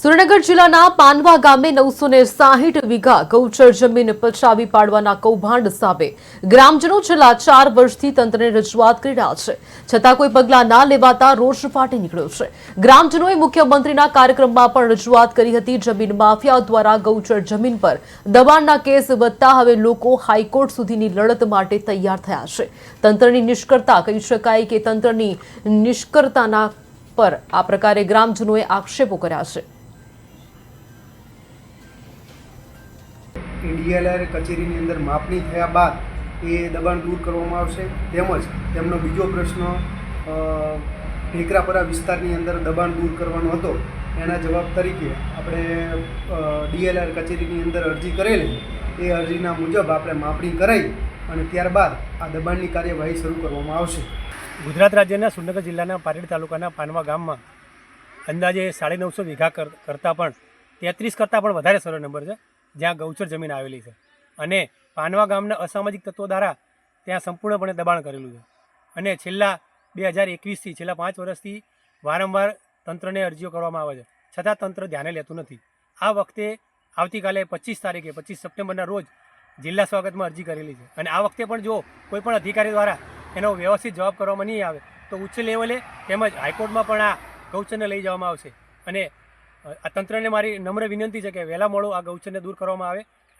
સુરેન્દ્રનગર જિલ્લાના પાનવા ગામે નવસો ને સાહીઠ વીઘા ગૌચર જમીન પચાવી પાડવાના કૌભાંડ સામે ગ્રામજનો છેલ્લા ચાર વર્ષથી તંત્રને રજૂઆત કરી રહ્યા છે. છતાં કોઈ પગલાં ના લેવાતા રોષ ફાટી નીકળ્યો છે. ગ્રામજનોએ મુખ્યમંત્રીના કાર્યક્રમમાં પણ રજૂઆત કરી હતી જમીન માફિયાઓ દ્વારા ગૌચર જમીન પર દબાણના કેસ વધતા હવે લોકો હાઈકોર્ટ સુધીની લડત માટે તૈયાર થયા છે. તંત્રની નિષ્કર્તા કહી શકાય કે તંત્રની નિષ્કર્તાના પર આ પ્રકારે ગ્રામજનોએ આક્ષેપો કર્યા છે. ડીએલઆર કચેરીની અંદર માપણી થયા બાદ એ દબાણ દૂર કરવામાં આવશે. તેમજ તેમનો બીજો પ્રશ્ન અ, ઢેકરાપરા વિસ્તારની અંદર દબાણ દૂર કરવાનો હતો. એના જવાબ તરીકે આપણે ડીએલઆર કચેરીની અંદર અરજી કરેલી. એ અરજીના મુજબ આપણે માપણી કરાવી અને ત્યારબાદ આ દબાણની કાર્યવાહી શરૂ કરવામાં આવશે. ગુજરાત રાજ્યના સુરનગર જિલ્લાના પારેડ તાલુકાના પાનવા ગામમાં અંદાજે સાડી નવસો વીઘા કર- કરતાં પણ તેત્રીસ કરતાં પણ વધારે સરળ નંબર છે, જ્યાં ગૌચર જમીન આવેલી છે. અને પાનવા ગામના અસામાજિક તત્વો દ્વારા ત્યાં સંપૂર્ણપણે દબાણ કરેલું છે. અને છેલ્લા બે હજાર એકવીસથી, છેલ્લા પાંચ વર્ષથી વારંવાર તંત્રને અરજીઓ કરવામાં આવે છે. છતાં તંત્ર ધ્યાને લેતું નથી. આ વખતે આવતીકાલે પચીસ તારીખે, પચીસ સપ્ટેમ્બરના રોજ જિલ્લા સ્વાગતમાં અરજી કરેલી છે. અને આ વખતે પણ જો કોઈ પણ અધિકારી દ્વારા એનો વ્યવસ્થિત જવાબ કરવામાં નહીં આવે, તો ઉચ્ચ લેવલે તેમજ હાઈકોર્ટમાં પણ આ ગૌચરને લઈ જવામાં આવશે. અને આ તંત્રને મારી નમ્ર વિનંતી છે કે વહેલા મોડું આ ગૌચરને દૂર કરવામાં આવે.